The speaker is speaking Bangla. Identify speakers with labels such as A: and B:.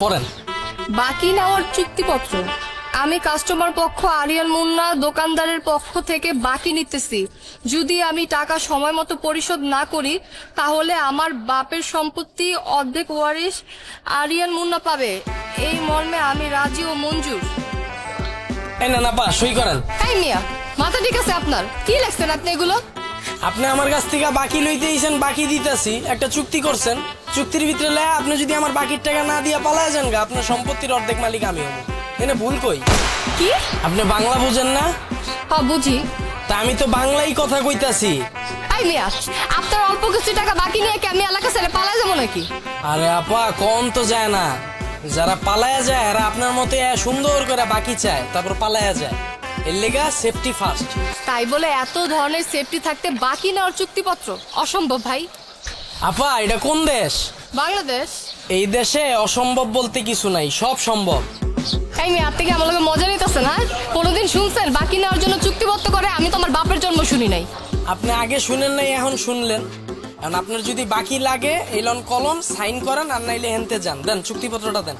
A: পড়েন।
B: বাকি নেওয়ার চুক্তিপত্র। আমি কাস্টমার পক্ষ আরিয়ান মুন্না দোকানদারের পক্ষ থেকে বাকি নিতেছি। যদি আমি টাকা সময় মতো পরিশোধ না করি তাহলে আমার বাপের সম্পত্তি অর্ধেক ওয়ারিশ আরিয়ান মুন্না পাবে। এই মর্মে আমি রাজি ও মঞ্জুর।
A: এই না না পা সই করেন।
B: তাই মিয়া মাথা ঠিক আছে আপনার? কি লেখছেন আপনি এগুলো?
A: আপনি আমার কাছ থেকে বাকি লইতে এসেন বাকি দিতেছি। একটা চুক্তি করছেন। চুক্তির ভিতরে লেয়া আপনি যদি আমার বাকির টাকা না দিয়া পালায় যান গা আপনার সম্পত্তির অর্ধেক মালিক আমি হব। এনে ভুল কই?
B: কি?
A: আপনি বাংলা বুঝেন না?
B: হ্যাঁ বুঝি।
A: তা আমি তো বাংলাই কথা কইতাছি।
B: তাই মিয়া আপনার অল্প কিছু টাকা বাকি নিয়ে কি আমি এলাকা ছেড়ে পালা যাব নাকি?
A: আরে আপা কম তো যায় না। যারা পালায়া যায় এরা আপনার মতো সুন্দর করে বাকি চায় তারপর পালায়া যায়। এর লেগা সেফটি ফার্স্ট
B: তাই বলে এত ধরনের সেফটি থাকতে বাকি নেওয়ার চুক্তিপত্র? অসম্ভব ভাই।
A: আপা এটা কোন দেশ?
B: বাংলাদেশ।
A: এই দেশে অসম্ভব বলতে কিছু নাই সব সম্ভব।
B: এই মেয়ে আপনি কি আমার লগে মজা নিতেছেন হ্যাঁ? কোনোদিন শুনছেন বাকি নেওয়ার জন্য চুক্তিবদ্ধ করে আমি তো আমার বাপের জন্ম শুনি নাই।
A: আপনি আগে শুনেন নাই এখন শুনলেন। কারণ আপনার যদি বাকি লাগে এই লন কলম সাইন করেন আর নাইলে হেনতে যান। দেন চুক্তিপত্রটা দেন।